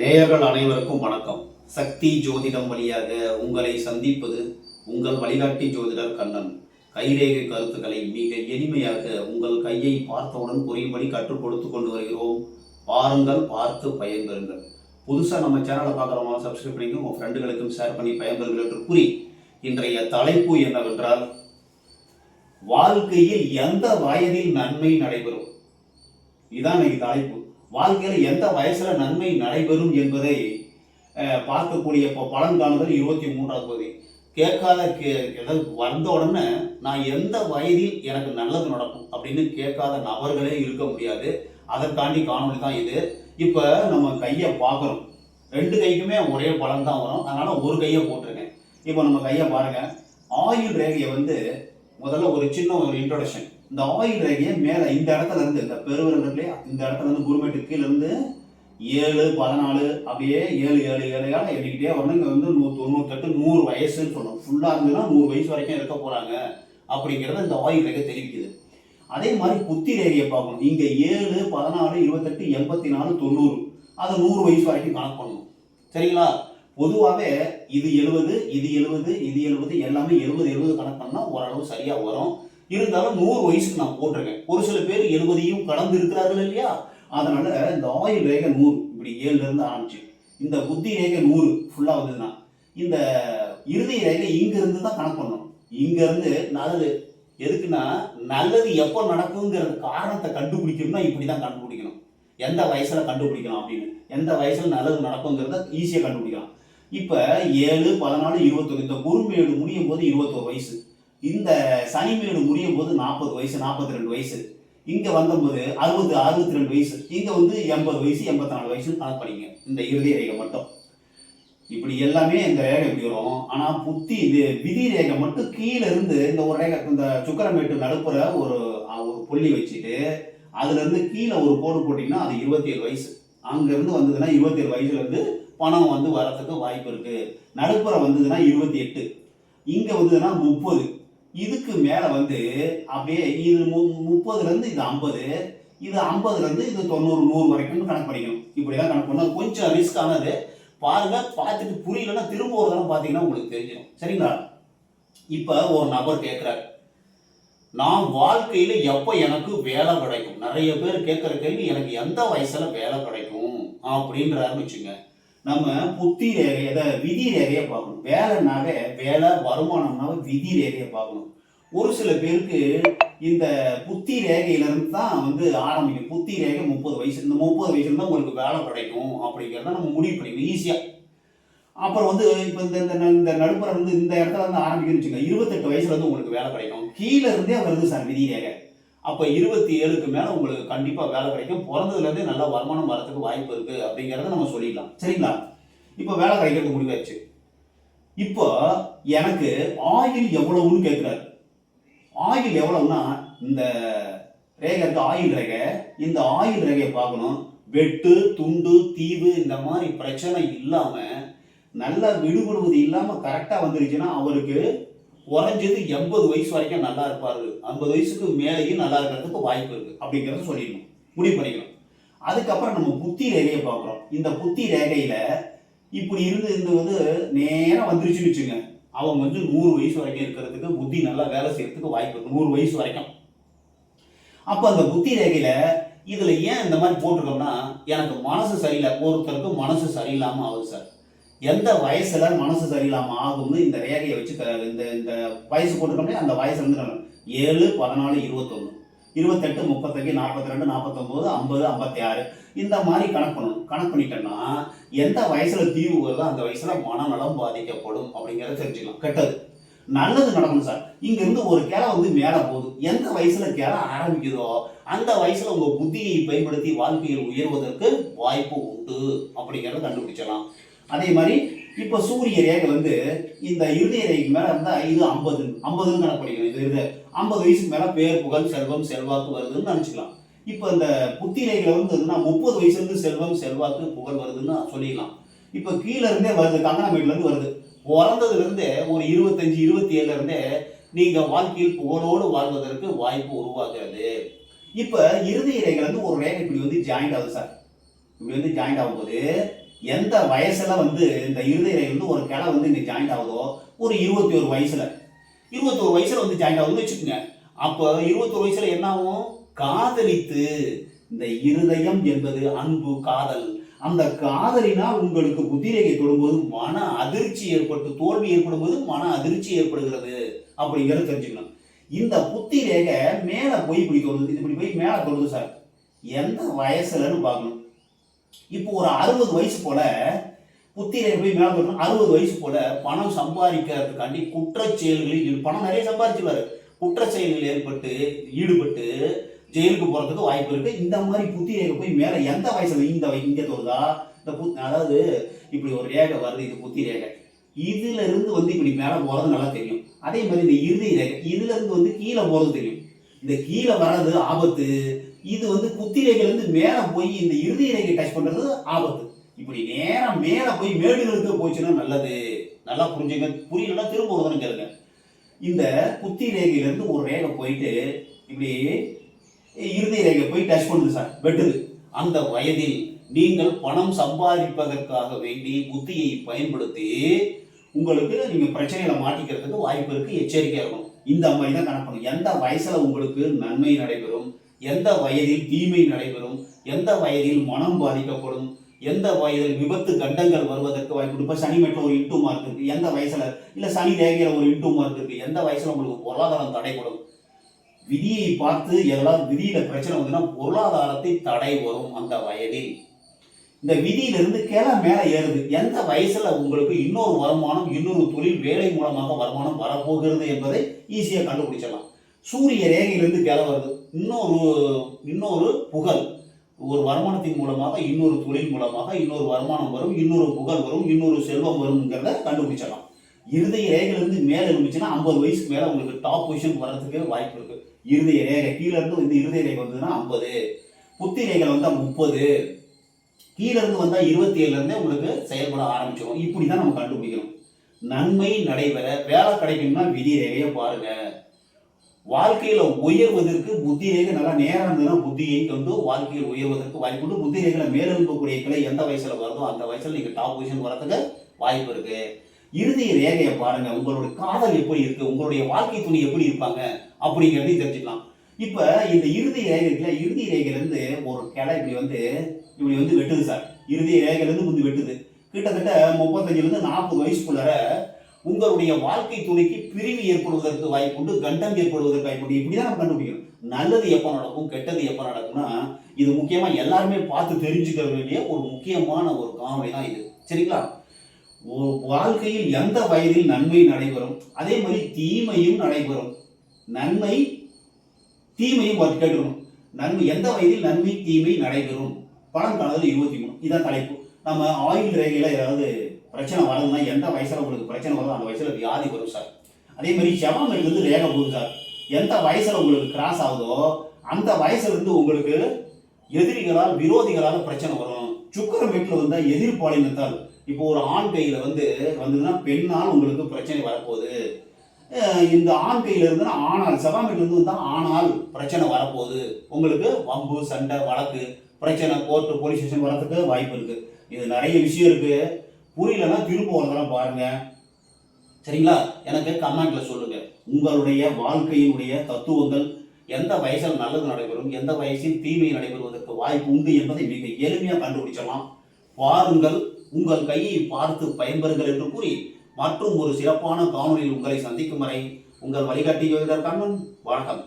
நேயர்கள் அனைவருக்கும் வணக்கம். சக்தி ஜோதிடம் வழியாக உங்களை சந்திப்பது உங்கள் வழிகாட்டி ஜோதிடர் கண்ணன். கைரேகை கருத்துக்களை மிக எளிமையாக உங்கள் கையை பார்த்தவுடன் புரியும்படி கற்றுக் கொடுத்து கொண்டு வருகிறோம். பாருங்கள் பார்த்து பயன்பெறுங்கள். புதுசாக நம்ம சேனலை பார்க்குறவங்க சப்ஸ்கிரைப் பண்ணிங்க உங்கள் ஃப்ரெண்டுகளுக்கும் ஷேர் பண்ணி பயன்பெறுங்கள் என்று கூறி இன்றைய தலைப்பு என்னவென்றால் வாழ்க்கையில் எந்த வயதில் நன்மை நடைபெறும்? இதான் இன்னைக்கு தலைப்பு. வாழ்க்கையில் எந்த வயசில் நன்மை நடைபெறும் என்பதை பார்க்கக்கூடிய இப்போ பலன் காணுதல் இருபத்தி மூன்றாவது பகுதி. கேட்காத கே ஏதாவது வந்த உடனே நான் எந்த வயதில் எனக்கு நல்லது நடக்கும் அப்படின்னு கேட்காத நபர்களே இருக்க முடியாது. அதற்காண்டி காணொளி தான் இது. இப்போ நம்ம கையை பார்க்குறோம் ரெண்டு கைக்குமே ஒரே பலன் தான் வரும். அதனால் ஒரு கையை போட்டிருக்கேன். இப்போ நம்ம கையை பாருங்கள் ஆயுள் ரேகையை வந்து முதல்ல ஒரு சின்ன ஒரு இன்ட்ரொடக்ஷன் இந்த ஆயில் ரேகையை மேலே இந்த இடத்துல இருந்து இந்த பெருவிரல் இல்லையா? இந்த இடத்துல இருந்து குருமேட்டு கீழேருந்து ஏழு பதினாலு அப்படியே ஏழு ஏழு ஏழு ஏழு எண்ணிக்கிட்டே வரணும். இங்கே வந்து நூ தொண்ணூத்தெட்டு நூறு வயசுன்னு சொல்லணும் ஃபுல்லாக இருந்ததுன்னா நூறு வயசு வரைக்கும் இருக்க போகிறாங்க அப்படிங்கிறத இந்த ஆயில் ரேகை தெரிவிக்குது. அதே மாதிரி புத்தி ரேகையை பார்க்கணும். இங்கே ஏழு பதினாலு இருபத்தெட்டு எண்பத்தி நாலு தொண்ணூறு. அதை நூறு வயசு வரைக்கும் கணக்கு பண்ணணும். சரிங்களா? பொதுவாகவே இது எழுபது இது எழுபது இது எழுபது எல்லாமே எழுபது எழுபது கணக்கு பண்ணால் ஓரளவு சரியாக வரும். இருந்தாலும் நூறு வயசுக்கு நான் போட்டிருக்கேன். ஒரு சில பேர் எழுபதையும் கடந்து இருக்கிறார்கள் இல்லையா? அதனால இந்த ஆயுள் ரேகை நூறு இப்படி ஏழுல இருந்து ஆரம்பிச்சு. இந்த புத்தி ரேகை நூறு ஃபுல்லாக வந்ததுன்னா இந்த இறுதி ரேகை இங்கேருந்து தான் கணக்கு பண்ணணும். இங்கேருந்து நல்லது. எதுக்குன்னா நல்லது எப்போ நடக்குங்கிற காரணத்தை கண்டுபிடிக்கணும்னா இப்படி தான் கண்டுபிடிக்கணும். எந்த வயசில் கண்டுபிடிக்கலாம் அப்படின்னு. எந்த வயசில் நல்லது நடக்குங்கிறத ஈஸியாக கண்டுபிடிக்கலாம். இப்போ ஏழு பதினாலு இருபத்தொரு இந்த குறுமேடு முடியும் போது இருபத்தோரு வயசு. இந்த சனி மீடு முடியும் போது நாற்பது வயசு நாற்பத்தி ரெண்டு வயசு. இங்கே வந்தபோது அறுபது அறுபத்தி ரெண்டு வயசு. இங்கே வந்து எண்பது வயசு எண்பத்தி நாலு வயசு கணக்கு பண்ணிங்க இந்த இறுதி ரேகை மட்டும். இப்படி எல்லாமே இந்த ரேகை இப்படி வரும். ஆனால் புத்தி இது விதி ரேகை மட்டும் கீழே இருந்து இந்த ஒரு ரேகை இந்த சுக்கரமேட்டு நடுப்புற ஒரு ஒரு புள்ளி வச்சுட்டு அதுலேருந்து கீழே ஒரு கோடு போட்டிங்கன்னா அது இருபத்தி ஏழு வயசு. அங்கேருந்து வந்ததுன்னா இருபத்தி ஏழு பணம் வந்து வரத்துக்கு வாய்ப்பு இருக்குது நடுப்புற வந்ததுன்னா இருபத்தி எட்டு இங்கே வந்ததுன்னா முப்பது. இதுக்கு மேலே வந்து அப்படியே இது மு- முப்பதுலேருந்து இது ஐம்பது இது ஐம்பதுலேருந்து இது தொண்ணூறு நூறு வரைக்கும் கணக்கு பண்ணிக்கணும் இப்படிதான் கணக்கு பண்ணணும் கொஞ்சம் ரிஸ்க்கானது பாருங்கள் பாருங்க பார்த்துட்டு புரியலன்னா திரும்ப ஒரு தடவை பார்த்தீங்கன்னா உங்களுக்கு தெரிஞ்சிடும். சரிங்களா? இப்போ ஒரு நபர் கேட்குறாரு நான் வாழ்க்கையில் எப்போ எனக்கு வேலை கிடைக்கும்? நிறைய பேர் கேட்குற கேள்வி எனக்கு எந்த வயசில் வேலை கிடைக்கும்? அப்படின்றாருன்னு வச்சுங்க. நம்ம புத்தி ரேகை அதை விதி ரேகையை பார்க்கணும். வேலைனாவே வேலை வருமானம்னாவே விதி ரேகையை பார்க்கணும். ஒரு சில பேருக்கு இந்த புத்தி ரேகையிலேருந்து தான் வந்து ஆரம்பிக்கும். புத்தி ரேகை முப்பது வயசு இந்த முப்பது வயசுல தான் உங்களுக்கு வேலை கிடைக்கும் அப்படிங்கிறத நம்ம முடிவு பண்ணிக்கணும் ஈஸியாக அப்புறம் வந்து இப்போ இந்த இந்த ந- இந்த நடுப்புற வந்து இந்த இடத்துல வந்து ஆரம்பிக்கணும்னு வச்சுக்கோங்க. இருபத்தெட்டு வயசுல வந்து உங்களுக்கு வேலை கிடைக்கும். கீழே இருந்தே வருது சார் விதி ரேகை. அப்போ இருபத்தி ஏழுக்கு மேலே உங்களுக்கு கண்டிப்பாக வேலை கிடைக்கும். பிறந்ததுலேருந்தே நல்ல வருமானம் வரத்துக்கு வாய்ப்பு இருக்குது அப்படிங்கிறத நம்ம சொல்லிடலாம். சரிங்களா? இப்போ வேலை கிடைக்கிறது முடிவாச்சு இப்போ எனக்கு ஆயில் எவ்வளவுன்னு கேட்குறாரு ஆயில் எவ்வளவுன்னா இந்த ரேகை இருக்கு ஆயில் ரேகை. இந்த ஆயில் ரேகையை பார்க்கணும். வெட்டு துண்டு தீவு இந்த மாதிரி பிரச்சனை இல்லாமல் நல்லா விடுபடுவது இல்லாமல் கரெக்டாக வந்துருச்சுன்னா அவருக்கு குறைஞ்சது எண்பது வயசு வரைக்கும் நல்லா இருப்பாரு. ஐம்பது வயசுக்கு மேலேயும் நல்லா இருக்கிறதுக்கு வாய்ப்பு இருக்கு அப்படிங்கிறத சொல்லிடணும். முடிவு பண்ணிக்கணும். அதுக்கப்புறம் நம்ம புத்தி ரேகையை பார்க்குறோம். இந்த புத்தி ரேகையில இப்படி இருந்து இருந்து வந்து நேரம் வந்துருச்சுன்னு வச்சுங்க. அவங்க வந்து நூறு வயசு வரைக்கும் இருக்கிறதுக்கு புத்தி நல்லா வேலை செய்யறதுக்கு வாய்ப்பு இருக்கு. நூறு வயசு வரைக்கும். அப்போ அந்த புத்தி ரேகையில இதுல ஏன் இந்த மாதிரி போட்டிருக்கோம்னா எனக்கு மனசு சரியில்லை. ஒருத்தருக்கு மனசு சரியில்லாம ஆகுது சார். எந்த வயசுல மனசு சரியில்லாம ஆகும்னு இந்த ரேகையை வச்சு இந்த இந்த வயசு போட்டிருக்கோம்லே அந்த வயசு வந்து நம்ம ஏழு பதினாலு இருபத்தொன்னு. இருபத்தெட்டு முப்பத்தஞ்சு நாற்பத்தி ரெண்டு நாற்பத்தொம்போது ஐம்பது ஐம்பத்தி ஆறு இந்த மாதிரி கணக்கு பண்ணணும். கணக்கு பண்ணிட்டோம்னா எந்த வயசுல தீவு வருதோ அந்த வயசுல மனநலம் பாதிக்கப்படும் அப்படிங்கிறத தெரிஞ்சுக்கலாம். கெட்டது. நல்லது நடக்கணும் சார். இங்க இருந்து ஒரு கிளை வந்து மேல போகுது. எந்த வயசுல கிளை ஆரம்பிக்குதோ அந்த வயசுல உங்க புத்தியை பயன்படுத்தி வாழ்க்கையில் உயர்வதற்கு வாய்ப்பு உண்டு அப்படிங்கிறத கண்டுபிடிச்சலாம் அதே மாதிரி இப்போ சூரிய ரேகை வந்து இந்த இருதய ரேகைக்கு மேலே இருந்தால் இது ஐம்பது ஐம்பதுன்னு கணக்கு இது இது ஐம்பது வயசுக்கு மேலே பேர் புகழ் செல்வம் செல்வாக்கு வருதுன்னு நினச்சிக்கலாம். இப்போ இந்த புத்தி ரேகையில் வந்து முப்பது வயசுலேருந்து செல்வம் செல்வாக்கு புகழ் வருதுன்னு சொல்லிக்கலாம் இப்போ கீழே இருந்தே வருது கங்கணமேட்ல வருது. பிறந்ததுலேருந்தே ஒரு இருபத்தஞ்சி இருபத்தி ஏழுலேருந்தே நீங்கள் வாழ்க்கையில் புகழோடு வாழ்வதற்கு வாய்ப்பு உருவாகிறது. இப்போ இறுதி ரேகை வந்து ஒரு ரேகை இப்படி வந்து ஜாயிண்ட் ஆகுது சார். இப்படி வந்து ஜாயிண்ட் ஆகும்போது எந்த வயசுல வந்து இந்த இருதய வந்து ஒரு கிளை வந்து இன்னைக்கு ஜாயிண்ட் ஆகுதோ? ஒரு இருபத்தி ஒரு வயசுல. இருபத்தோரு வயசுல வந்து ஜாயிண்ட் ஆகுதுன்னு வச்சுக்கோங்க. அப்போ இருபத்தோரு வயசுல என்ன ஆகும் காதலித்து. இந்த இருதயம் என்பது அன்பு காதல். அந்த காதலினால் உங்களுக்கு புத்திரேகை தொடும்போது மன அதிர்ச்சி ஏற்பட்டு தோல்வி ஏற்படும் போது மன அதிர்ச்சி ஏற்படுகிறது. அப்படிங்கிறத தெரிஞ்சுக்கணும். இந்த புத்தி ரேகை மேலே போய் இப்படி தொடுது இது இப்படி போய் மேலே தொடுது சார். எந்த வயசுலன்னு பார்க்கணும். இப்போ ஒரு அறுபது வயசு போல புத்தி போய் மேலே தொடணும் அறுபது வயசு போல பணம் சம்பாதிக்கிறதுக்காண்டி குற்ற செயல்களில் பணம் நிறைய சம்பாதிச்சுவாரு குற்ற செயல்களில் ஏற்பட்டு ஈடுபட்டு ஜெயிலுக்கு போறதுக்கு வாய்ப்பு இருக்கு. இந்த மாதிரி புத்தி ரேகை போய் மேல எந்த வயசுல இந்த வய- இங்க இந்த புத் அதாவது இப்படி ஒரு ரேகை வருது இது புத்தி ரேகை. இதுல இருந்து வந்து இப்படி மேல போறது நல்லா தெரியும். அதே மாதிரி இந்த இறுதி ரேகை இதுல இருந்து வந்து கீழே போறது தெரியும். இந்த கீழே வர்றது ஆபத்து இது வந்து புத்தி ரேகையில இருந்து போய் இந்த இறுதி ரேகை டச் பண்ணுறது ஆபத்து. இப்படி நேரம் மேலே போய் மேடுகளுக்கு போச்சுன்னா நல்லது. நல்லா புரிஞ்சுங்க. புரியலன்னா திரும்ப ஒரு கேளுங்க. இந்த குத்தி ரேகையிலேருந்து ஒரு ரேகை போயிட்டு இப்படி இறுதி ரேகை போய் டச் பண்ணுது சார். வெட்டுது. அந்த வயதில் நீங்கள் பணம் சம்பாதிப்பதற்காக வேண்டி புத்தியை பயன்படுத்தி உங்களுக்கு நீங்கள் பிரச்சனையில மாட்டிக்கிறதுக்கு வாய்ப்பு இருக்கு. எச்சரிக்கையாக இருக்கணும். இந்த மாதிரி தான் கணக்கணும் எந்த வயசுல உங்களுக்கு நன்மை நடைபெறும்? எந்த வயதில் தீமை நடைபெறும் எந்த வயதில் மனம் பாதிக்கப்படும் எந்த வயதில் விபத்து கண்டங்கள் வருவதற்கு வாய்ப்பு இப்போ சனி மேட்டில் ஒரு இன்டூ மார்க் இருக்கு. எந்த வயசுல? இல்ல சனி ரேகையில ஒரு இன்டூ மார்க் இருக்கு. எந்த வயசுல உங்களுக்கு பொருளாதாரம் தடைப்படும் விதியை பார்த்து எதாவது விதியில பிரச்சனை வந்துன்னா பொருளாதாரத்தை தடை வரும் அந்த வயதில். இந்த விதியிலிருந்து கிளை மேல ஏறுது. எந்த வயசுல உங்களுக்கு இன்னொரு வருமானம் இன்னொரு தொழில் வேலை மூலமாக வருமானம் வரப்போகிறது என்பதை ஈஸியா கண்டுபிடிச்சிடலாம். சூரிய ரேகையிலிருந்து கிளை வருது. இன்னொரு இன்னொரு புகழ் ஒரு வருமானத்தின் மூலமாக இன்னொரு தொழில் மூலமாக இன்னொரு வருமானம் வரும் இன்னொரு புகழ் வரும் இன்னொரு செல்வம் வரும்ங்கிறத கண்டுபிடிச்சிடலாம். இருதய ரேகையிலிருந்து மேலே இருந்துச்சுன்னா ஐம்பது வயசுக்கு மேலே உங்களுக்கு டாப் பொசிஷன் வர்றதுக்கு வாய்ப்பு இருக்குது இருதய ரேகை கீழே இருந்து இருதய ரேகை வந்ததுன்னா ஐம்பது. புத்தி ரேகை வந்தால் முப்பது. கீழே இருந்து வந்தா இருபத்தி ஏழுலேருந்தே உங்களுக்கு செயல்பட ஆரம்பிச்சிடும். இப்படி தான் நம்ம கண்டுபிடிக்கணும். நன்மை நடைபெற வேலை கிடைக்கணும்னா விதி ரேகையை பாருங்கள் வாழ்க்கையில உயர்வதற்கு புத்தி ரேகை நல்லா நேரம் இருந்ததுன்னா புத்தியை கொண்டு வாழ்க்கையில் உயர்வதற்கு வாய்ப்பு உண்டு. புத்தி ரேகளை மேலெழுப்பக்கூடிய இருக்கக்கூடிய கிளை எந்த வயசுல வருதோ அந்த வயசுல நீங்க டாப் பொசிஷன் வரதுக்கு வாய்ப்பு இருக்கு. இறுதி ரேகையை பாருங்க. உங்களுடைய காதல் எப்படி இருக்கு? உங்களுடைய வாழ்க்கை துணி எப்படி இருப்பாங்க? அப்படிங்கிறதையும் தெரிஞ்சுக்கலாம். இப்ப இந்த இறுதி ரேகை இருக்குல்ல இறுதி ரேகையிலிருந்து ஒரு கிளை இப்படி வந்து இப்படி வந்து வெட்டுது சார். இறுதி ரேகையிலேருந்து வந்து வெட்டுது. கிட்டத்தட்ட முப்பத்தஞ்சுல இருந்து நாற்பது வயசுக்குள்ளார உங்களுடைய வாழ்க்கை துணைக்கு பிரிவு ஏற்படுவதற்கு வாய்ப்புண்டு கண்டம் ஏற்படுவதற்கு வாய்ப்புண்டு. இப்படிதான் நம்ம கண்டுபிடிக்கணும் நல்லது எப்போ நடக்கும் கெட்டது எப்போ நடக்கும்னா இது முக்கியமா எல்லாருமே பார்த்து தெரிஞ்சுக்க வேண்டிய ஒரு முக்கியமான ஒரு காணொளி தான் இது. சரிங்களா? வாழ்க்கையில் எந்த வயதில் நன்மை நடைபெறும்? அதே மாதிரி தீமையும் நடைபெறும். நன்மை தீமையும் பார்த்து கேட்டுக்கணும். நன்மை எந்த வயதில் நன்மை தீமை நடைபெறும்? பணம் காலத்தில் இருபத்தி மூணு. இதான் தலைப்பு. நம்ம ஆயுள் ரேகையில ஏதாவது பிரச்சனை வருதுன்னா எந்த வயசில் உங்களுக்கு பிரச்சனை வருதோ அந்த வயசில் வியாதி வரும் சார். அதே மாதிரி செவ்வாய் வந்து ரேகை போகுது சார். எந்த வயசில் உங்களுக்கு கிராஸ் ஆகுதோ அந்த வயசுலேருந்து உங்களுக்கு எதிரிகளால் விரோதிகளால் பிரச்சனை வரும். சுக்கர வீட்டில் வந்தால் எதிர்பாலினத்தால் இப்போ ஒரு ஆண் கையில் வந்து வந்ததுன்னா பெண்ணால் உங்களுக்கு பிரச்சனை வரப்போகுது. இந்த ஆண் கையில் இருந்துன்னா ஆனால் செவ்வாய் வந்தால் ஆனால் பிரச்சனை வரப்போகுது. உங்களுக்கு வம்பு சண்டை வழக்கு பிரச்சனை கோர்ட்டு போலீஸ் ஸ்டேஷன் வரத்துக்கு வாய்ப்பு இருக்குது இது நிறைய விஷயம் இருக்குது புரியலன்னா திரும்ப ஒரு தடவை பாருங்க. சரிங்களா? எனக்கு கமெண்ட்ல சொல்லுங்க. உங்களுடைய வாழ்க்கையினுடைய தத்துவங்கள் எந்த வயசில் நல்லது நடைபெறும் எந்த வயசில் தீமை நடைபெறுவதற்கு வாய்ப்பு உண்டு என்பதை மிக எளிமையாக கண்டுபிடிச்சலாம் பாருங்கள் உங்கள் கையை பார்த்து பயன்பெறுங்கள் என்று கூறி மற்றும் ஒரு சிறப்பான காணொலியில் உங்களை சந்திக்கும் வரை உங்கள் வழிகாட்டி ஜோதிடர் கண்ணன் வணக்கம்.